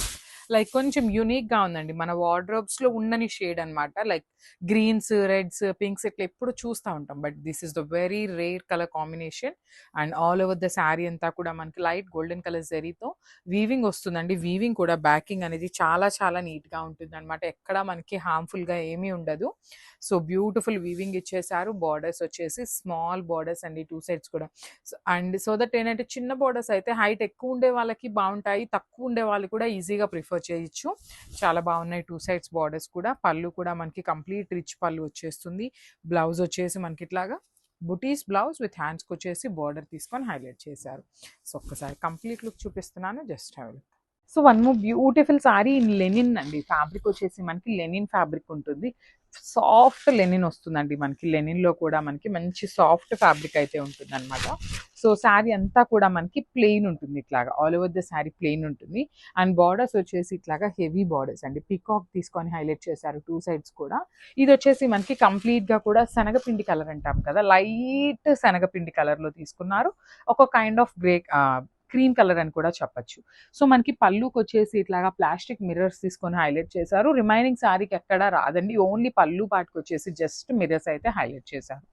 S1: లైక్ కొంచెం యూనిక్గా ఉందండి. మన వార్డ్రోబ్స్లో ఉండని షేడ్ అన్నమాట. లైక్ గ్రీన్స్ రెడ్స్ పింక్స్ ఇట్లా ఎప్పుడు చూస్తూ ఉంటాం. But this is the very rare colour combination. And all over the sari అంతా కూడా మనకి లైట్ గోల్డెన్ కలర్ జరీతో వీవింగ్ వస్తుందండి. వీవింగ్ కూడా బ్యాకింగ్ అనేది చాలా చాలా నీట్గా ఉంటుంది అనమాట ఎక్కడ మనకి హార్మ్ఫుల్గా ఏమీ ఉండదు. సో బ్యూటిఫుల్ వీవింగ్ ఇచ్చేసారు బార్డర్స్ వచ్చేసి స్మాల్ బార్డర్స్ అండి టూ సైడ్స్ కూడా. అండ్ సో దట్ ఏంటంటే చిన్న బార్డర్స్ అయితే హైట్ ఎక్కువ ఉండే వాళ్ళకి బాగుంటాయి. తక్కువ ఉండే వాళ్ళు కూడా ఈజీగా ప్రిఫర్ చేయొచ్చు. చాలా బాగున్నాయి టూ సైడ్స్ బార్డర్స్ కూడా. పళ్ళు కూడా మనకి కంప్లీట్ రిచ్ పళ్ళు వచ్చేస్తుంది. బ్లౌజ్ వచ్చేసి మనకి ఇట్లాగా బుటీస్ బ్లౌజ్ విత్ హ్యాండ్స్కి వచ్చేసి బార్డర్ తీసుకొని హైలైట్ చేశారు. సో ఒక్కసారి కంప్లీట్ లుక్ చూపిస్తున్నాను. Just have look so one more beautiful sari in linen అండి. ఫ్యాబ్రిక్ వచ్చేసి మనకి లెనిన్ ఫ్యాబ్రిక్ ఉంటుంది. సాఫ్ట్ లెనిన్ వస్తుందండి మనకి. లెనిన్లో కూడా మనకి మంచి సాఫ్ట్ ఫ్యాబ్రిక్ అయితే ఉంటుంది అనమాట సో శారీ అంతా కూడా మనకి ప్లెయిన్ ఉంటుంది ఇట్లాగా. All over the sari plain ఉంటుంది. అండ్ బార్డర్స్ వచ్చేసి ఇట్లాగా హెవీ బార్డర్స్ అండి. పికాక్ తీసుకొని హైలైట్ చేశారు టూ సైడ్స్ కూడా. ఇది వచ్చేసి మనకి కంప్లీట్గా గా కూడా శనగపిండి కలర్ అంటాం కదా. లైట్ శనగపిండి కలర్లో లో తీసుకున్నారు. ఒక kind of grey cream colour అని కూడా చెప్పొచ్చు. సో మనకి పళ్ళుకి వచ్చేసి ఇట్లాగా ప్లాస్టిక్ మిర్రర్స్ తీసుకొని హైలైట్ చేశారు. రిమైనింగ్ శారీకి ఎక్కడా రాదండి. ఓన్లీ పళ్ళు పాటికి వచ్చేసి జస్ట్ మిర్రర్స్ అయితే హైలైట్ చేశారు.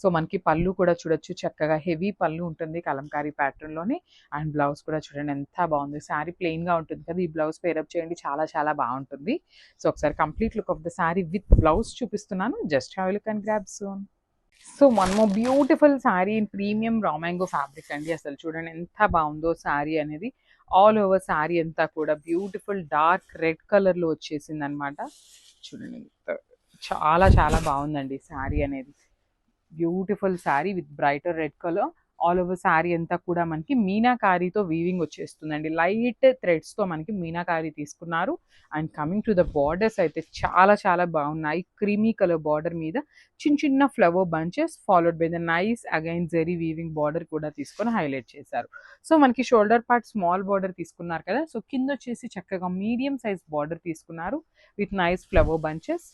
S1: సో మనకి పళ్ళు కూడా చూడొచ్చు. చక్కగా హెవీ పళ్ళు ఉంటుంది కలంకారీ ప్యాటర్న్లోని అండ్ బ్లౌజ్ కూడా చూడండి ఎంత బాగుంది. శారీ గా ఉంటుంది కదా ఈ బ్లౌజ్ పేరప్ చేయండి. చాలా చాలా బాగుంటుంది. సో ఒకసారి complete look of the sari with blouse చూపిస్తున్నాను. Just have look and grab soon. So one beautiful sari in premium raw mango fabric అండి అసలు చూడండి ఎంత బాగుందో శారీ అనేది. ఆల్ ఓవర్ శారీ అంతా కూడా బ్యూటిఫుల్ డార్క్ రెడ్ కలర్లో వచ్చేసింది అనమాట చూడండి చాలా చాలా బాగుందండి శారీ అనేది. Beautiful sari with brighter red colour. All over sari అంతా కూడా మనకి మీనాకారీతో వీవింగ్ వచ్చేస్తుందండి. లైట్ థ్రెడ్స్తో మనకి మీనాకారీ తీసుకున్నారు. And coming to the borders అయితే చాలా చాలా బాగున్నాయి. క్రీమీ కలర్ బార్డర్ మీద చిన్న చిన్న flower bunches followed by the nice again zari weaving border కూడా తీసుకొని హైలైట్ చేశారు. సో మనకి షోల్డర్ పార్ట్ స్మాల్ బార్డర్ తీసుకున్నారు కదా. సో కింద వచ్చేసి చక్కగా మీడియం సైజ్ బార్డర్ తీసుకున్నారు. With nice flower bunches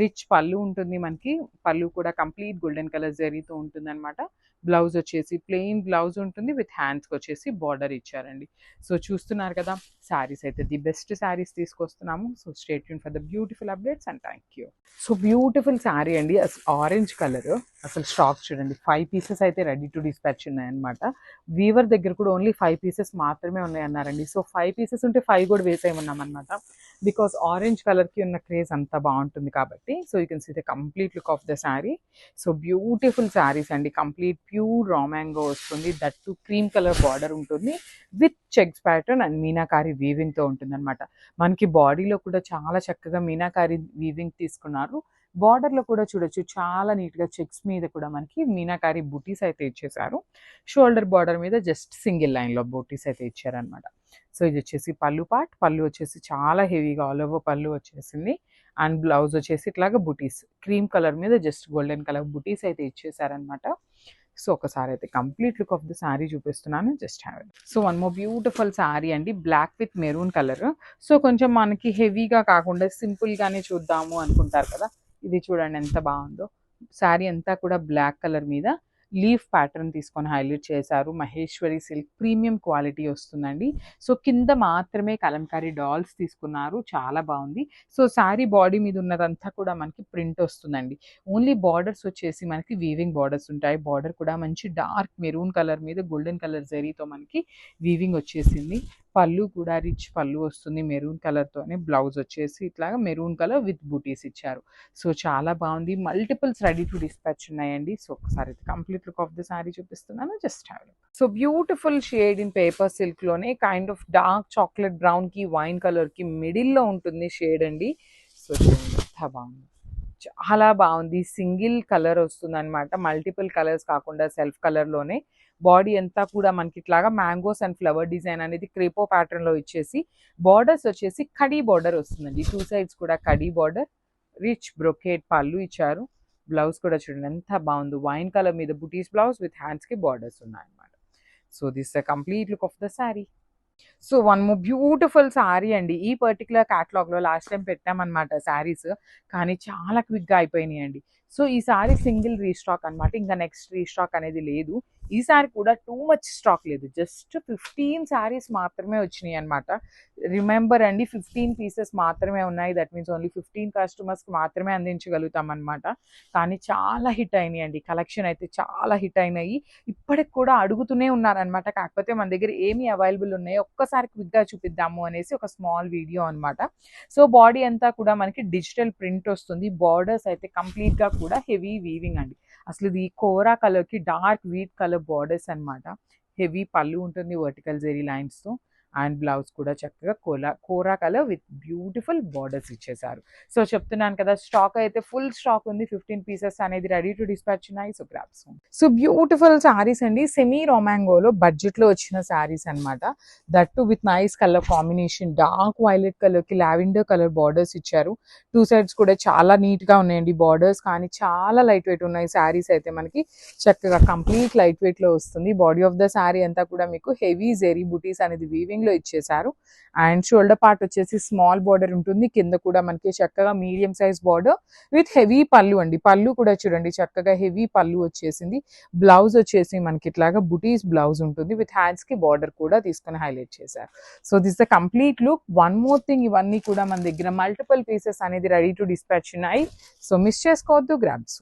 S1: rich pallu ఉంటుంది మనకి. పళ్ళు కూడా కంప్లీట్ గోల్డెన్ కలర్ జరీతో ఉంటుంది అనమాట బ్లౌజ్ వచ్చేసి ప్లెయిన్ బ్లౌజ్ ఉంటుంది. విత్ హ్యాండ్స్కి వచ్చేసి బార్డర్ ఇచ్చారండి. సో చూస్తున్నారు కదా శారీస్ అయితే ది బెస్ట్ శారీస్ తీసుకొస్తున్నాము. So stay Yoon for the beautiful updates and thank you. So beautiful sari అండి. Orange colour. అసలు స్టాక్ చూడండి. ఫైవ్ పీసెస్ అయితే రెడీ టు డిస్పాచ్ ఉన్నాయన్నమాట. వీవర్ దగ్గర కూడా ఓన్లీ ఫైవ్ పీసెస్ మాత్రమే ఉన్నాయన్నారండి. సో ఫైవ్ పీసెస్ ఉంటే ఫైవ్ కూడా వేసేయమన్నాం అనమాట బికాస్ ఆరెంజ్ కలర్కి ఉన్న క్రేజ్ అంత బాగుంటుంది కాబట్టి. So you can see the complete look of the sari so beautiful saris అండి. కంప్లీట్ ప్యూర్ రామాంగో వస్తుంది. That to cream colour border ఉంటుంది. With checks pattern and meenakari వీవింగ్తో ఉంటుంది అనమాట మనకి బాడీలో కూడా చాలా చక్కగా మీనాకారి వీవింగ్ తీసుకున్నారు. బార్డర్లో కూడా చూడొచ్చు. చాలా నీట్గా చెక్స్ మీద కూడా మనకి మీనాకారి బుటీస్ అయితే ఇచ్చేసారు షోల్డర్ బార్డర్ మీద జస్ట్ సింగిల్ లైన్లో బూటీస్ అయితే ఇచ్చారనమాట సో ఇది వచ్చేసి పళ్ళు పార్ట్ పళ్ళు వచ్చేసి చాలా హెవీగా ఆల్ ఓవర్ పళ్ళు వచ్చేసింది. అండ్ బ్లౌజ్ వచ్చేసి ఇట్లాగా బుటీస్ క్రీమ్ కలర్ మీద జస్ట్ గోల్డెన్ కలర్ బుటీస్ అయితే ఇచ్చేసారనమాట సో ఒకసారి అయితే complete look of the sari చూపిస్తున్నాను. Just have so one more beautiful sari అండి. Black with maroon colour. So కొంచెం మనకి హెవీగా కాకుండా సింపుల్గానే చూద్దాము అనుకుంటారు కదా. ఇది చూడండి ఎంత బాగుందో. శారీ అంతా కూడా బ్లాక్ కలర్ మీద. లీఫ్ ప్యాటర్న్ తీసుకొని హైలైట్ చేశారు. మహేశ్వరి సిల్క్ ప్రీమియం క్వాలిటీ వస్తుందండి. సో కింద మాత్రమే కలంకారీ డాల్స్ తీసుకున్నారు. చాలా బాగుంది. సో శారీ బాడీ మీద ఉన్నదంతా కూడా మనకి ప్రింట్ వస్తుందండి. ఓన్లీ బార్డర్స్ వచ్చేసి మనకి వీవింగ్ బార్డర్స్ ఉంటాయి. బార్డర్ కూడా మంచి డార్క్ మెరూన్ కలర్ మీద గోల్డెన్ కలర్ జరీతో మనకి వీవింగ్ వచ్చేసింది. పళ్ళు కూడా రిచ్ పళ్ళు వస్తుంది మెరూన్ కలర్తోనే బ్లౌజ్ వచ్చేసి ఇట్లాగా మెరూన్ కలర్ విత్ బూటీస్ ఇచ్చారు. సో చాలా బాగుంది. మల్టిపుల్స్ రెడీ టు డిస్పాచ్ ఉన్నాయండి. సో ఒకసారి complete look of the sari చూపిస్తున్నాను. Just have so beautiful shade in paper సిల్క్లోనే kind of dark chocolate బ్రౌన్కి వైన్ కలర్కి మిడిల్లో ఉంటుంది షేడ్ అండి. సో చూడండి బాగుంది. చాలా బాగుంది. సింగిల్ కలర్ వస్తుంది అనమాట మల్టిపుల్ కలర్స్ కాకుండా సెల్ఫ్ కలర్లోనే బాడీ అంతా కూడా మనకి ఇట్లాగా మ్యాంగోస్ అండ్ ఫ్లవర్ డిజైన్ అనేది క్రేపో ప్యాటర్న్లో ఇచ్చేసి బార్డర్స్ వచ్చేసి కడీ బార్డర్ వస్తుందండి. టూ సైడ్స్ కూడా కడీ బార్డర్. రిచ్ బ్రొకేట్ పళ్ళు ఇచ్చారు. బ్లౌజ్ కూడా చూడండి ఎంత బాగుంది. వైన్ కలర్ మీద బుటీస్ బ్లౌజ్ విత్ హ్యాండ్స్కి బార్డర్స్ ఉన్నాయన్నమాట. So this the complete look of the sari so one more beautiful sari అండి. ఈ పర్టికులర్ క్యాటలాగ్లో లాస్ట్ టైం పెట్టామన్నమాట శారీస్ కానీ చాలా క్విక్గా అయిపోయినాయి అండి సో ఈ సారీ సింగిల్ రీస్టాక్ అన్నమాట. ఇంకా నెక్స్ట్ రీస్టాక్ అనేది లేదు. ఈసారి కూడా టూ మచ్ స్టాక్ లేదు. జస్ట్ ఫిఫ్టీన్ శారీస్ మాత్రమే వచ్చినాయి అనమాట రిమెంబర్ అండి ఫిఫ్టీన్ పీసెస్ మాత్రమే ఉన్నాయి. దట్ మీన్స్ ఓన్లీ ఫిఫ్టీన్ కస్టమర్స్కి మాత్రమే అందించగలుగుతాం అనమాట కానీ చాలా హిట్ అయినాయి అండి. కలెక్షన్ అయితే చాలా హిట్ అయినాయి. ఇప్పటికి కూడా అడుగుతూనే ఉన్నారనమాట కాకపోతే మన దగ్గర ఏమి అవైలబుల్ ఉన్నాయో? ఒక్కసారి క్విక్గా చూపిద్దాము అనేసి ఒక స్మాల్ వీడియో అనమాట సో బాడీ అంతా కూడా మనకి డిజిటల్ ప్రింట్ వస్తుంది. బార్డర్స్ అయితే కంప్లీట్గా కూడా హెవీ వీవింగ్ అండి. అసలు ఇది కోరా కలర్కి డార్క్ వీట్ కలర్ బార్డర్స్ అన్నమాట. హెవీ పళ్ళు ఉంటుంది వర్టికల్ జెరీ లైన్స్తో. అండ్ బ్లౌజ్ కూడా చక్కగా కోలా కోరా కలర్ విత్ బ్యూటిఫుల్ బార్డర్స్ ఇచ్చేసారు సో చెప్తున్నాను కదా స్టాక్ అయితే ఫుల్ స్టాక్ ఉంది. ఫిఫ్టీన్ పీసెస్ అనేది రెడీ టు డిస్పాచ్ ఉన్నాయి. So grabs so beautiful saris అండి. సెమీ రొమాంగోలో బడ్జెట్లో వచ్చిన శారీస్ అన్నమాట. That with nice colour combination dark violet కలర్కి లావెండర్ కలర్ బార్డర్స్ ఇచ్చారు. టూ సైడ్స్ కూడా చాలా నీట్గా ఉన్నాయండి బార్డర్స్ కానీ చాలా లైట్ వెయిట్ ఉన్నాయి శారీస్ అయితే మనకి. చక్కగా కంప్లీట్ లైట్ వెయిట్లో వస్తుంది. బాడీ ఆఫ్ ద శారీ అంతా కూడా మీకు హెవీ జెరీ బుటీస్ అనేది వీవింగ్ లో ఇచ్చేసారు అండ్ షోల్డర్ పార్ట్ వచ్చేసి స్మాల్ బార్డర్ ఉంటుంది. కింద కూడా మనకి చక్కగా medium size border with heavy pallu అండి. పళ్ళు కూడా చూడండి చక్కగా హెవీ పళ్ళు వచ్చేసింది. బ్లౌజ్ వచ్చేసి మనకి ఇట్లాగా బుటీస్ బ్లౌజ్ ఉంటుంది. విత్ హ్యాండ్స్కి బార్డర్ కూడా తీసుకొని హైలైట్ చేశారు. So this the complete look one more thing ఇవన్నీ కూడా మన దగ్గర మల్టిపుల్ పీసెస్ అనేది రెడీ టు డిస్పాచ్ ఉన్నాయి. సో మిస్ చేసుకోవద్దు. Grabs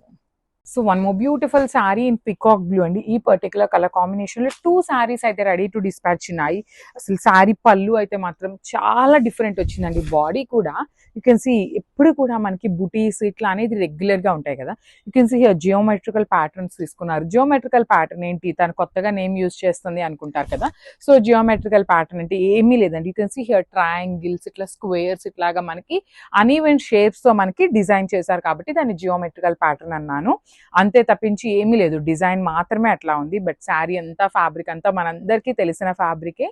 S1: so one more beautiful sari in peacock blue అండి. ఈ పర్టికులర్ కలర్ కాంబినేషన్లో టూ శారీస్ అయితే రెడీ టు డిస్పాచ్ ఉన్నాయి. అసలు శారీ పళ్ళు అయితే మాత్రం చాలా డిఫరెంట్ వచ్చిందండి. బాడీ కూడా యూ కెన్ సీ ఎప్పుడు కూడా మనకి బుటీస్ ఇట్లా అనేది రెగ్యులర్గా ఉంటాయి కదా. You can see geometrical patterns తీసుకున్నారు. జియోమెట్రికల్ ప్యాటర్న్ ఏంటి? తను కొత్తగా నేమ్ యూస్ చేస్తుంది అనుకుంటారు కదా. సో జియోమెట్రికల్ ప్యాటర్న్ అంటే ఏమీ లేదండి. You can see here triangles ఇట్లా స్క్వేర్స్ ఇట్లాగా మనకి అన్ఈవెన్ షేప్స్తో మనకి డిజైన్ చేశారు కాబట్టి దాన్ని జియోమెట్రికల్ ప్యాటర్న్ అన్నాను. అంతే తప్పించి ఏమీ లేదు. డిజైన్ మాత్రమే అట్లా ఉంది. బట్ శారీ అంతా ఫ్యాబ్రిక్ అంతా మనందరికీ తెలిసిన ఫ్యాబ్రికే.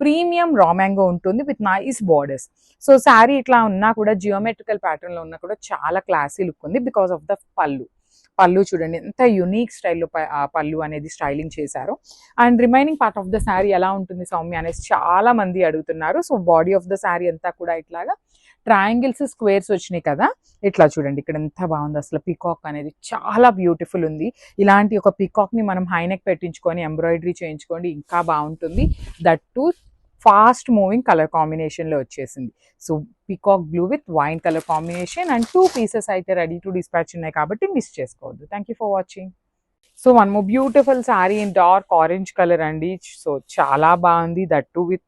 S1: ప్రీమియం రా మ్యాంగో ఉంటుంది with nice borders so sari ఇట్లా ఉన్నా కూడా జియోమెట్రికల్ ప్యాటర్న్లో ఉన్నా కూడా చాలా క్లాసీ లుక్ ఉంది because of the pallu. Pallu చూడండి ఎంత యునీక్ స్టైల్లో పళ్ళు అనేది స్టైలింగ్ చేశారు. And remaining part of the sari ఎలా ఉంటుంది సౌమ్య అనేసి చాలా మంది అడుగుతున్నారు. So body of the sari అంతా కూడా ఇట్లాగా ట్రయాంగిల్స్ స్క్వేర్స్ వచ్చినాయి కదా. ఇట్లా చూడండి ఇక్కడ ఎంత బాగుంది అసలు. పీకాక్ అనేది చాలా బ్యూటిఫుల్ ఉంది. ఇలాంటి ఒక పికాక్ని మనం హైనెక్ పెట్టించుకొని ఎంబ్రాయిడరీ చేయించుకోండి ఇంకా బాగుంటుంది. That too fast moving colour కాంబినేషన్లో వచ్చేసింది. So peacock blue with wine colour combination and two pieces అయితే రెడీ టు డిస్పాచ్ ఉన్నాయి కాబట్టి మిస్ చేసుకోవద్దు. Thank you for watching so one more beautiful sari in dark orange colour అండి. So చాలా బాగుంది. That too with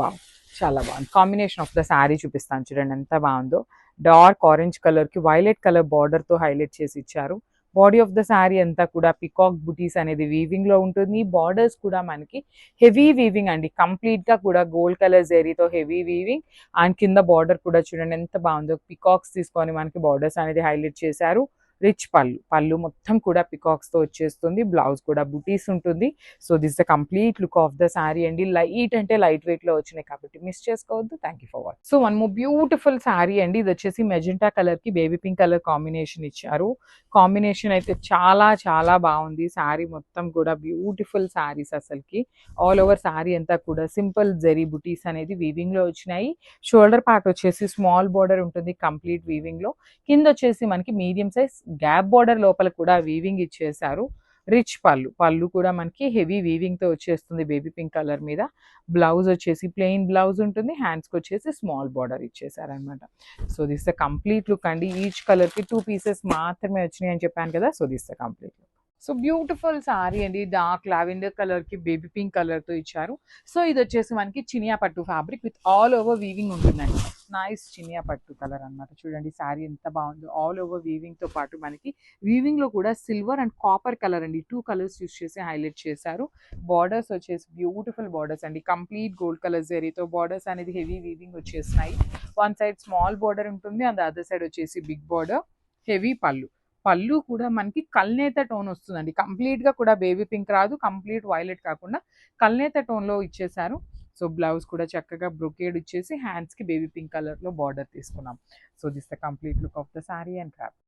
S1: wow. చాలా బాగుంది. Combination of the sari చూపిస్తాను చూడండి ఎంత బాగుందో. డార్క్ ఆరెంజ్ కలర్కి వైలెట్ కలర్ బార్డర్తో హైలైట్ చేసి ఇచ్చారు. బాడీ ఆఫ్ ద శారీ అంతా కూడా పికాక్ బుటీస్ అనేది వీవింగ్లో ఉంటుంది. బార్డర్స్ కూడా మనకి హెవీ వీవింగ్ అండి. కంప్లీట్గా కూడా గోల్డ్ కలర్ జెరీతో హెవీ వీవింగ్ అండ్ కింద బార్డర్ కూడా చూడండి ఎంత బాగుందో. పికాక్స్ తీసుకొని మనకి బార్డర్స్ అనేది హైలైట్ చేశారు. రిచ్ పళ్ళు. పళ్ళు మొత్తం కూడా పికాక్స్తో వచ్చేస్తుంది. బ్లౌజ్ కూడా బుటీస్ ఉంటుంది. So this the complete look of the sari అండి. లైట్ అంటే లైట్ వెయిట్లో వచ్చినాయి కాబట్టి మిస్ చేసుకోవద్దు. Thank you for watch so one more beautiful sari అండి. ఇది వచ్చేసి మెజెంటా కలర్కి బేబీ పింక్ కలర్ కాంబినేషన్ ఇచ్చారు. కాంబినేషన్ అయితే చాలా చాలా బాగుంది. శారీ మొత్తం కూడా బ్యూటిఫుల్ శారీస్ అసలుకి. ఆల్ ఓవర్ శారీ అంతా కూడా సింపుల్ జెరీ బుటీస్ అనేది వీవింగ్లో వచ్చినాయి. షోల్డర్ పార్ట్ వచ్చేసి స్మాల్ బార్డర్ ఉంటుంది కంప్లీట్ వీవింగ్లో. కింద వచ్చేసి మనకి మీడియం సైజ్ గ్యాప్ బార్డర్ లోపల కూడా వీవింగ్ ఇచ్చేసారు రిచ్ పళ్ళు. పళ్ళు కూడా మనకి హెవీ వీవింగ్తో వచ్చేస్తుంది బేబీ పింక్ కలర్ మీద. బ్లౌజ్ వచ్చేసి ప్లెయిన్ బ్లౌజ్ ఉంటుంది. హ్యాండ్స్కి వచ్చేసి small border ఇచ్చేసారనమాట so this the complete look అండి. ఈచ్ కలర్కి టూ పీసెస్ మాత్రమే వచ్చినాయి అని చెప్పాను కదా. So this the complete look so beautiful sari అండి. డార్క్ లావెండర్ కలర్కి బేబీ పింక్ కలర్తో ఇచ్చారు. సో ఇది వచ్చేసి మనకి చినియా పట్టు fabric with all over weaving ఉంటుందండి. నైస్ చినియా పట్టు కలర్ అన్నమాట. చూడండి సారీ ఎంత బాగుందో. ఆల్ ఓవర్ వీవింగ్తో పాటు మనకి వీవింగ్లో కూడా సిల్వర్ అండ్ కాపర్ కలర్ అండి. టూ కలర్స్ యూస్ చేసి హైలైట్ చేశారు. బార్డర్స్ వచ్చేసి బ్యూటిఫుల్ బార్డర్స్ అండి. కంప్లీట్ గోల్డ్ కలర్ జరీతో బార్డర్స్ అనేది హెవీ వీవింగ్ వచ్చేసినాయి. వన్ సైడ్ స్మాల్ బార్డర్ ఉంటుంది. అండ్ అదర్ సైడ్ వచ్చేసి big border. Heavy pallu. Pallu కూడా మనకి కల్నేత టోన్ వస్తుందండి. కంప్లీట్గా కూడా బేబీ పింక్ రాదు కంప్లీట్ వైలెట్ కాకుండా కల్నేత టోన్లో ఇచ్చేశారు ఇచ్చేసారు. సో బ్లౌజ్ కూడా చక్కగా బ్రొకేడ్ ఇచ్చేసి హ్యాండ్స్కి బేబీ పింక్ కలర్లో బార్డర్ తీసుకున్నాం. So this the complete look of the sari and grab.